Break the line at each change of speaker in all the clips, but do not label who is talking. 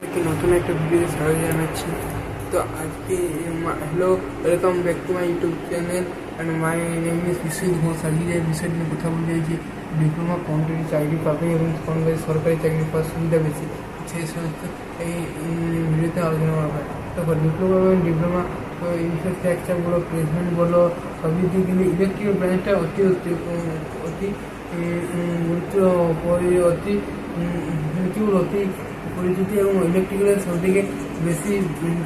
নতুন একটা ভিডিও স্বাগত জানাচ্ছি তো আজকে hello welcome back to my YouTube channel and my name is Biswajit Ghosh আজকে যে বিষয় নিয়ে কথা বলতে চাইছি ডিপ্লোমা কমপ্লিট চাকরি পাবে এবং কোনভাবে সরকারি চাকরি পাওয়ার সুবিধা বেশি সেই সমস্ত এই ভিডিওতে আলোচনা করা হয় তারপর ডিপ্লোমা এবং ডিপ্লোমা ইনফ্রাস্ট্রাকচার বলো প্লেসমেন্ট বলো সবই দিয়ে কিন্তু ইলেকট্রিক ব্রাঞ্চটা অতি অতি অতি গুরুত্ব অতি অতি পরিচিতি এবং ইলেকট্রিক্যালের সবথেকে বেশি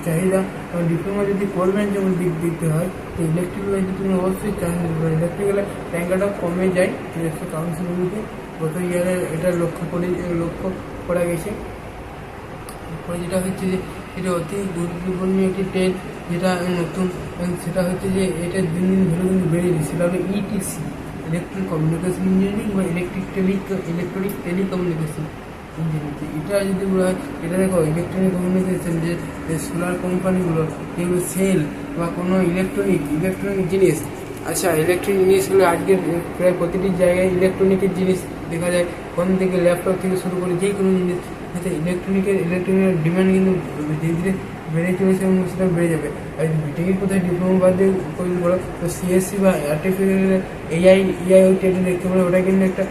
চাহিদা এবং ডিপ্লোমা যদি করবেন যেমন দিক দিতে হয়, তো ইলেকট্রিক্যালে তুমি অবশ্যই চাহিদা দেবেন ইলেকট্রিক্যালে ট্যাঙ্কাটা কমে যায় নিজস্ব কাউন্সিলগুলিতে গত ইয়ারে এটা লক্ষ্য করে, লক্ষ্য করা গেছে। তারপরে যেটা হচ্ছে যে, এটা অতি গুরুত্বপূর্ণ একটি ট্রেন যেটা নতুন। সেটা হচ্ছে যে, এটা দিন দিন ধরে কিন্তু বেড়েছে সেটা হলো ইটিসি ইলেকট্রিক কমিউনিকেশন ইঞ্জিনিয়ারিং বা ইলেকট্রিক টেলি ইলেকট্রনিক টেলিকমিউনিকেশন এটা যদি বলা হয়, এটা দেখো ইলেকট্রনিক কমিউনিকেশন যে সোলার কোম্পানিগুলো যেগুলো সেল বা কোনো ইলেকট্রনিক ইলেকট্রনিক জিনিস আচ্ছা ইলেকট্রিক জিনিস হলে আজকে প্রায় প্রতিটি জায়গায় ইলেকট্রনিকের জিনিস দেখা যায়। ফোন থেকে ল্যাপটপ থেকে শুরু করে যে কোনো জিনিস যাতে ইলেকট্রনিকের ইলেকট্রনিকের ডিমান্ড কিন্তু ধীরে ধীরে বেড়ে চলেছে এবং সেটা বেড়ে যাবে। আর বিটেকের কোথায় ডিপ্লোমা বাদ দিয়ে করলে বলো? তো সিএসসি বা আর্টিফিশিয়াল এআই এআই টেটে দেখতে পারো, ওটা কিন্তু একটা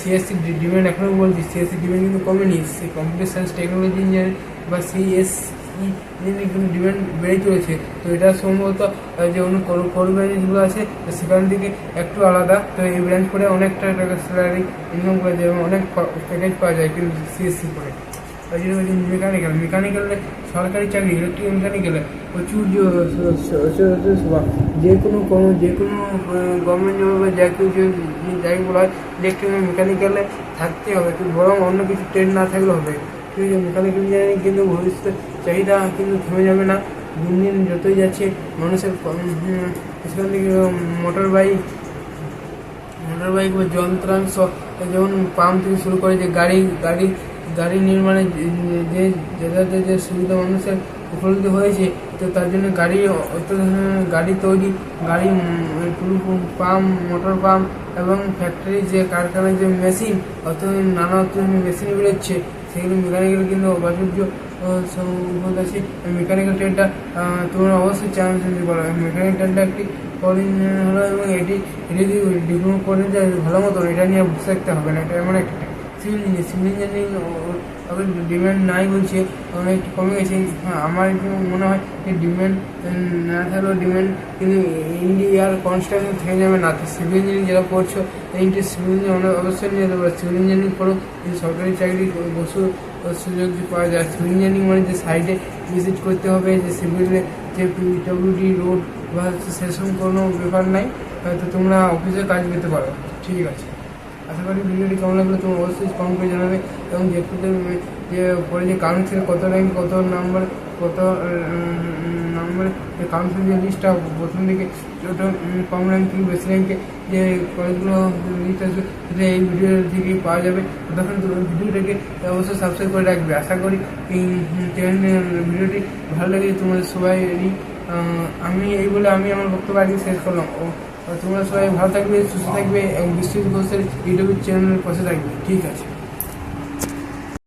সিএসসি ডিমান্ড এখনও বলছি। সিএসসি ডিমান্ড কিন্তু কমেনি। কম্পিউটার সায়েন্স টেকনোলজি ইঞ্জিনিয়ারিং বা কিন্তু ডিমান্ড বেড়ে চলেছে। তো এটা সম্ভবত যে অন্য কোর ব্রাঞ্চগুলো আছে সেখান থেকে একটু আলাদা। তো এই ব্রাঞ্চ করে অনেকটা টাকা স্যালারি ইনকাম করা যায় এবং অনেক প্যাকেজ পাওয়া যায় কিন্তু সিএসসি করে। মেকানিক্যাল মেকানিক্যালে সরকারি চাকরি ইলেকট্রিক মেকানিক্যালে প্রচুর যে- কোনো যে কোনো গভর্নমেন্ট জব বা যা কিছু যাই বলা হয় ইলেকট্রিক মেকানিক্যালে থাকতে হবে। বরং অন্য কিছু ট্রেন না থাকলে হবে। আছে মেকানিক্যাল ইঞ্জিনিয়ারিং কিন্তু ভবিষ্যতে চাহিদা কিন্তু থেমে যাবে না। দিন দিন যতই যাচ্ছে, মানুষের সেখান থেকে মোটর বাইক মোটর বাইক বা যন্ত্রাংশ যেমন পাম্প থেকে শুরু করে যে গাড়ি গাড়ি গাড়ি নির্মাণে যে যাতায়াতের যে সুবিধা মানুষের উপলব্ধ হয়েছে, তো তার জন্য গাড়ি গাড়ি তৈরি, গাড়ি পাম্প মোটর পাম্প এবং ফ্যাক্টরি যে কারখানার যে মেশিন অত নানা মেশিন বেরোচ্ছে। সেগুলো মেকানিক্যাল কিন্তু সম্ভব আছে। মেকানিক্যাল ট্রেনটা তোমরা অবশ্যই চান্স নিতে পারো। মেকানিক্যাল ট্রেনটা একটি কলিং হলো এবং এটি এটি যদি ডিপ্লোমা করে যায় ভালো মতো এটা নিয়ে বসে থাকতে হবে না, এটা এমন একটা সিভিল ইঞ্জিনিয়ারিং সিভিল ইঞ্জিনিয়ারিং ওদের ডিমান্ড নাই বলছে অনেক কমে গেছে। হ্যাঁ আমার মনে হয় ডিমান্ড না থাকলেও ডিমান্ড কিন্তু ইন্ডিয়ার কনস্ট্রাকশন থেকে যাবে না। তো সিভিল ইঞ্জিনিয়ারিং যারা পড়ছো এইটি সিভিল ইঞ্জিনিয়ারিং অবশ্যই নিয়ে যেতে পারো। সিভিল ইঞ্জিনিয়ারিং পড়ো সরকারি চাকরি বসু সুযোগ পাওয়া যায়। সিভিল ইঞ্জিনিয়ারিং মানে যে সাইডে ভিজিট করতে হবে, যে সিভিলে যে পিডব্লিউডি রোড বা সেরকম কোনো ব্যাপার নাই তো তোমরা অফিসে কাজ পেতে পারো। ঠিক আছে। আশা করি ভিডিওটি কেমন লাগল তুমি অবশ্যই কমেন্ট করে জানাবে এবং যে পরে যে কাউন্সিল কত র্যাঙ্ক কত নাম্বার কত নাম্বার যে কাউন্সিল যে লিস্টটা প্রথম দিকে ছোট কম র্যাঙ্ক বেশি র্যাঙ্কে যে কলেজগুলো লিস্ট আসবে সেটা এই ভিডিও থেকে পাওয়া যাবে। তখন ভিডিওটাকে অবশ্যই সাবস্ক্রাইব করে রাখবে। আশা করি ভিডিওটি ভালো লাগে তোমাদের সবাই আমি এই বলে আমি আমার বক্তব্য আজকে শেষ করলাম। তোমরা সবাই ভালো থাকবে, সুস্থ থাকবে, এবং বিশ্বজিৎ ঘোষের ইউটিউব চ্যানেলের পাশে থাকবে। ঠিক আছে।